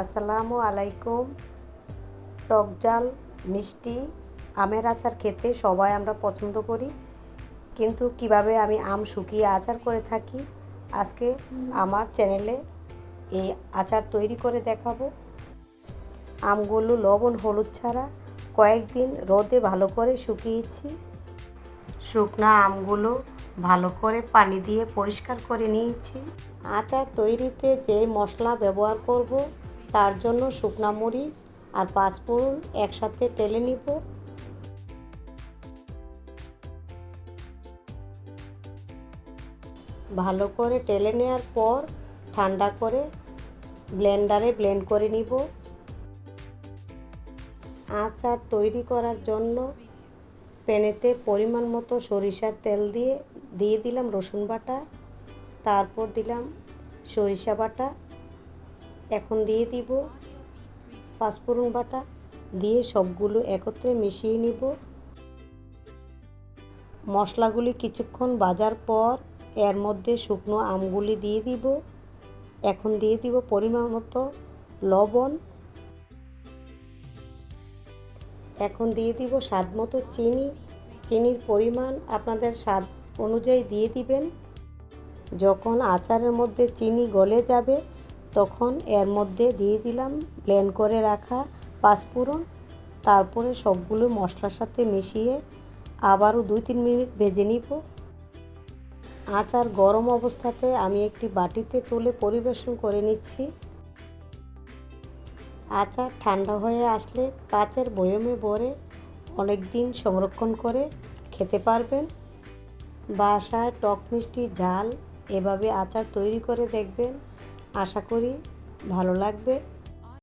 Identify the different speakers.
Speaker 1: আসসালামু আলাইকুম। টক জাল মিষ্টি, আমের আচার খেতে সবাই আমরা পছন্দ করি। কিন্তু কীভাবে আমি আম শুকিয়ে আচার করে থাকি, আজকে আমার চ্যানেলে এই আচার তৈরি করে দেখাবো। আমগুলো লবণ, হলুদ ছাড়া কয়েকদিন রোদে ভালো করে শুকিয়েছি। শুকনা আমগুলো ভালো করে পানি দিয়ে পরিষ্কার করে নিয়েছি। আচার তৈরিতে যে মশলা ব্যবহার করব তার জন্য শুকনা মরিচ আর পাঁচফোড়ন একসাথে টেলে নিব। ভালো করে টেলে নেওয়ার পর ঠান্ডা করে ব্লেন্ডারে ব্লেন্ড করে নিব। আচার তৈরি করার জন্য প্যানেতে পরিমাণ মতো সরিষার তেল দিয়ে দিয়ে দিলাম রসুন বাটা, তারপর দিলাম সরিষা বাটা। এখন দিয়ে দিব পাঁচফোড়ন বাটা, দিয়ে সবগুলো একত্রে মিশিয়ে নিব। মশলাগুলি কিছুক্ষণ ভাজার পর এর মধ্যে শুকনো আমগুলি দিয়ে দিব। এখন দিয়ে দিব পরিমাণ মতো লবণ। এখন দিয়ে দিব স্বাদ মতো চিনি। চিনির পরিমাণ আপনাদের স্বাদ অনুযায়ী দিয়ে দিবেন। যখন আচারের মধ্যে চিনি গলে যাবে তখন এর মধ্যে দিয়ে দিলাম ব্লেন্ড করে রাখা পাঁচফোড়ন তারপরে সবগুলো মশলার সাথে মিশিয়ে আবারও দুই তিন মিনিট ভেজে নিব। আচার গরম অবস্থাতে আমি একটি বাটিতে তুলে পরিবেশন করে নিচ্ছি। আচার ঠান্ডা হয়ে আসলে কাচের বয়মে ভরে অনেক দিন সংরক্ষণ করে খেতে পারবেন। বাসায় টক মিষ্টি, ঝাল এভাবে আচার তৈরি করে দেখবেন। আশা করি ভালো লাগবে।